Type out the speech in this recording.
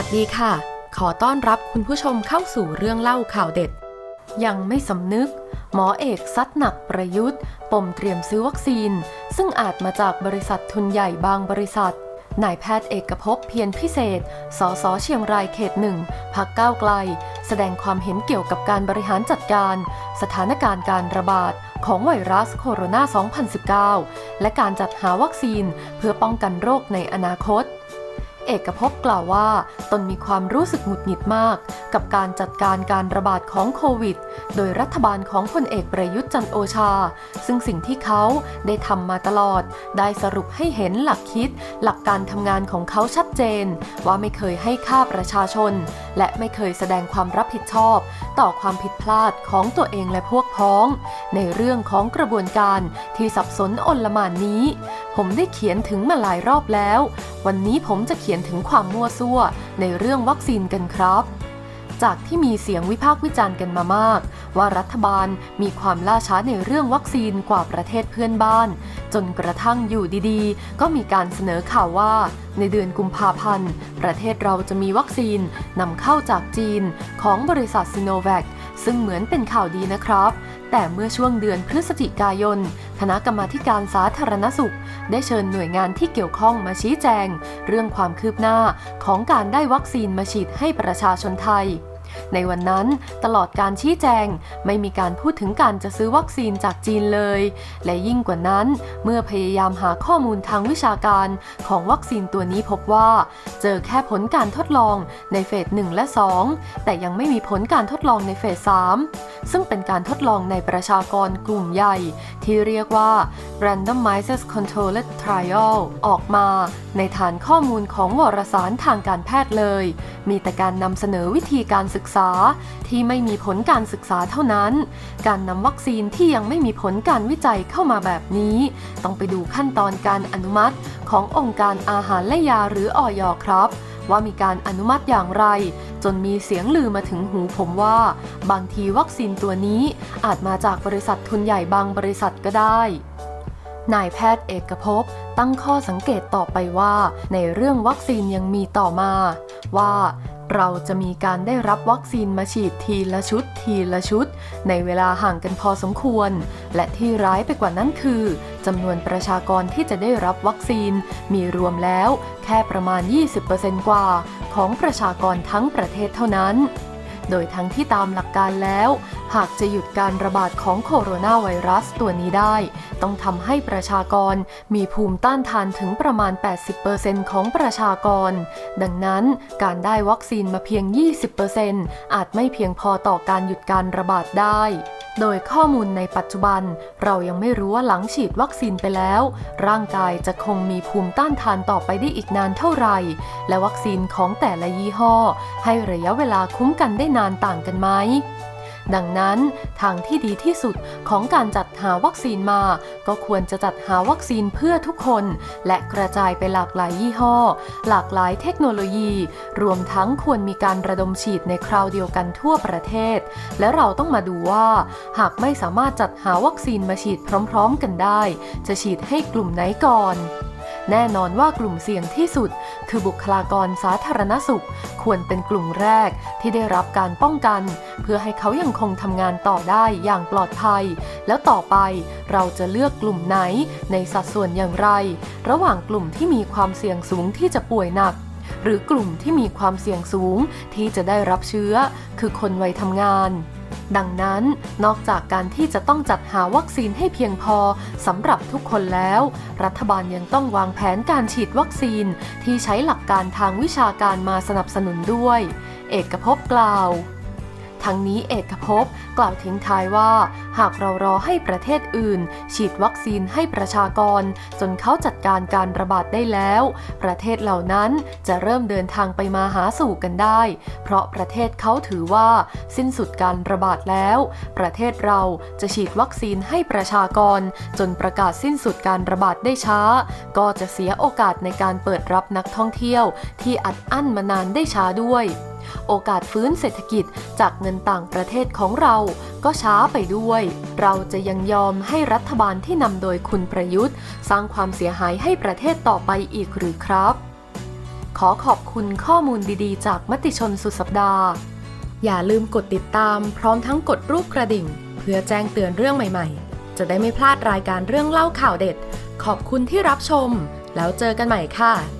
วัสดีค่ะ ขอต้อนรับคุณผู้ชมเข้าสู่เรื่องเล่าข่าวเด็ด ยังไม่สำนึก หมอเอกซัดหนักประยุทธ์ ปมเตรียมซื้อวัคซีน ซึ่งอาจมาจากบริษัททุนใหญ่บางบริษัทนายแพทย์เอกภพเพียรพิเศษ สสเชียงรายเขตหนึ่งพักก้าวไกล แสดงความเห็นเกี่ยวกับการบริหารจัดการ สถานการณ์การระบาดของไวรัสโคโรนา 2019 และการจัดหาวัคซีนเพื่อป้องกันโรคในอนาคต เอกภพกล่าวว่า ตนมีความรู้สึกหงุดหงิดมาก กับการจัดการการระบาดของโควิด โดยรัฐบาลของพลเอกประยุทธ์จันโอชา ซึ่งสิ่งที่เขาได้ทำมาตลอด ได้สรุปให้เห็นหลักคิด หลักการทำงานของเขาชัดเจน ว่าไม่เคยให้ค่าประชาชน และไม่เคยแสดงความรับผิดชอบ ต่อความผิดพลาดของตัวเองและพวกพ้อง ในเรื่องของกระบวนการที่สับสนอนลมานนี้ ผมได้เขียนถึงมาหลายรอบแล้ว วันนี้ผมจะเขียนถึงความมั่วซั่วในเรื่องวัคซีนกันครับ จากที่มีเสียงวิพากษ์วิจารณ์กันมามาก ว่ารัฐบาลมีความล่าช้าในเรื่องวัคซีนกว่าประเทศเพื่อนบ้าน จนกระทั่งอยู่ดีๆ ก็มีการเสนอข่าวว่า ในเดือนกุมภาพันธ์ ประเทศเราจะมีวัคซีนนำเข้าจากจีนของบริษัทซิโนแวคซึ่งเหมือนเป็นข่าวดีนะครับ แต่เมื่อช่วงเดือนพฤศจิกายน คณะกรรมาการสาธารณสุข ได้เชิญหน่วยงานที่เกี่ยวข้องมาชี้แจง เรื่องความคืบหน้าของการได้วัคซีนมาฉีดให้ประชาชนไทย ในวันนั้นตลอดการชี้แจงไม่มีการพูดถึงการจะซื้อวัคซีนจากจีนเลย และยิ่งกว่านั้น เมื่อพยายามหาข้อมูลทางวิชาการของวัคซีนตัวนี้พบว่า เจอแค่ผลการทดลองในเฟส1และ 2 แต่ยังไม่มีผลการทดลองในเฟส3ซึ่งเป็นการทดลองในประชากรกลุ่มใหญ่ ที่เรียกว่า randomized controlled trial ออกมา ในฐานข้อมูลของวารสารทางการแพทย์เลย มีแต่การนำเสนอวิธีการศึกษาที่ไม่มีผลการศึกษาเท่านั้น การนำวัคซีนที่ยังไม่มีผลการวิจัยเข้ามาแบบนี้ ต้องไปดูขั้นตอนการอนุมัติขององค์การอาหารและยาหรืออยครับว่ามีการอนุมัติอย่างไร จนมีเสียงลือมาถึงหูผมว่า บางทีวัคซีนตัวนี้อาจมาจากบริษัททุนใหญ่บางบริษัทก็ได้ นายแพทย์เอกภพตั้งข้อสังเกตต่อไปว่า ในเรื่องวัคซีนยังมีต่อมา ว่าเราจะมีการได้รับวัคซีนมาฉีดทีละชุดทีละชุด ในเวลาห่างกันพอสมควร และที่ร้ายไปกว่านั้นคือจำนวนประชากรที่จะได้รับวัคซีน มีรวมแล้วแค่ประมาณ 20%กว่า ของประชากรทั้งประเทศเท่านั้น โดยทั้งที่ตามหลักการแล้ว หากจะหยุดการระบาดของโคโรนาไวรัสตัวนี้ได้ ต้องทำให้ประชากรมีภูมิต้านทานถึงประมาณ 80%ของประชากร ดังนั้นการได้วัคซีนมาเพียง 20%อาจไม่เพียงพอต่อการหยุดการระบาดได้โดยข้อมูลในปัจจุบัน เรายังไม่รู้ว่าหลังฉีดวัคซีนไปแล้ว ร่างกายจะคงมีภูมิต้านทานต่อไปได้อีกนานเท่าไหร่ และวัคซีนของแต่ละยี่ห้อ ให้ระยะเวลาคุ้มกันได้นานต่างกันไหม ดังนั้นทางที่ดีที่สุดของการจัดหาวัคซีนมา ก็ควรจะจัดหาวัคซีนเพื่อทุกคน และกระจายไปหลากหลายยี่ห้อ หลากหลายเทคโนโลยี รวมทั้งควรมีการระดมฉีดในคราวเดียวกันทั่วประเทศ และเราต้องมาดูว่า หากไม่สามารถจัดหาวัคซีนมาฉีดพร้อม ๆ กันได้ จะฉีดให้กลุ่มไหนก่อน แน่นอนว่ากลุ่มเสี่ยงที่สุด คือบุคลากรสาธารณสุข ควรเป็นกลุ่มแรกที่ได้รับการป้องกัน เพื่อให้เขายังคงทำงานต่อได้อย่างปลอดภัย แล้วต่อไปเราจะเลือกกลุ่มไหนในสัดส่วนอย่างไร ระหว่างกลุ่มที่มีความเสี่ยงสูงที่จะป่วยหนักหรือกลุ่มที่มีความเสี่ยงสูงที่จะได้รับเชื้อ คือคนวัยทำงาน ดังนั้นนอกจากการที่จะต้องจัดหาวัคซีนให้เพียงพอสำหรับทุกคนแล้ว รัฐบาลยังต้องวางแผนการฉีดวัคซีนที่ใช้หลักการทางวิชาการมาสนับสนุนด้วย เอกภพกล่าว ทั้งนี้เอกภพกล่าวทิ้งท้ายว่า หากเรารอให้ประเทศอื่น ฉีดวัคซีนให้ประชากร จนเขาจัดการการระบาดได้แล้ว ประเทศเหล่านั้นจะเริ่มเดินทางไปมาหาสู่กันได้ เพราะประเทศเขาถือว่า สิ้นสุดการระบาดแล้ว ประเทศเราจะฉีดวัคซีนให้ประชากร จนประกาศสิ้นสุดการระบาดได้ช้า ก็จะเสียโอกาสในการเปิดรับนักท่องเที่ยว ที่อัดอั้นมานานได้ช้าด้วย โอกาสฟื้นเศรษฐกิจจากเงินต่างประเทศของเราก็ช้าไปด้วย เราจะยังยอมให้รัฐบาลที่นำโดยคุณประยุทธ์ สร้างความเสียหายให้ประเทศต่อไปอีกหรือครับ ขอขอบคุณข้อมูลดีๆ จากมติชนสุดสัปดาห์ อย่าลืมกดติดตามพร้อมทั้งกดรูปกระดิ่ง เพื่อแจ้งเตือนเรื่องใหม่ ๆ จะได้ไม่พลาดรายการเรื่องเล่าข่าวเด็ด ขอบคุณที่รับชม แล้วเจอกันใหม่ค่ะ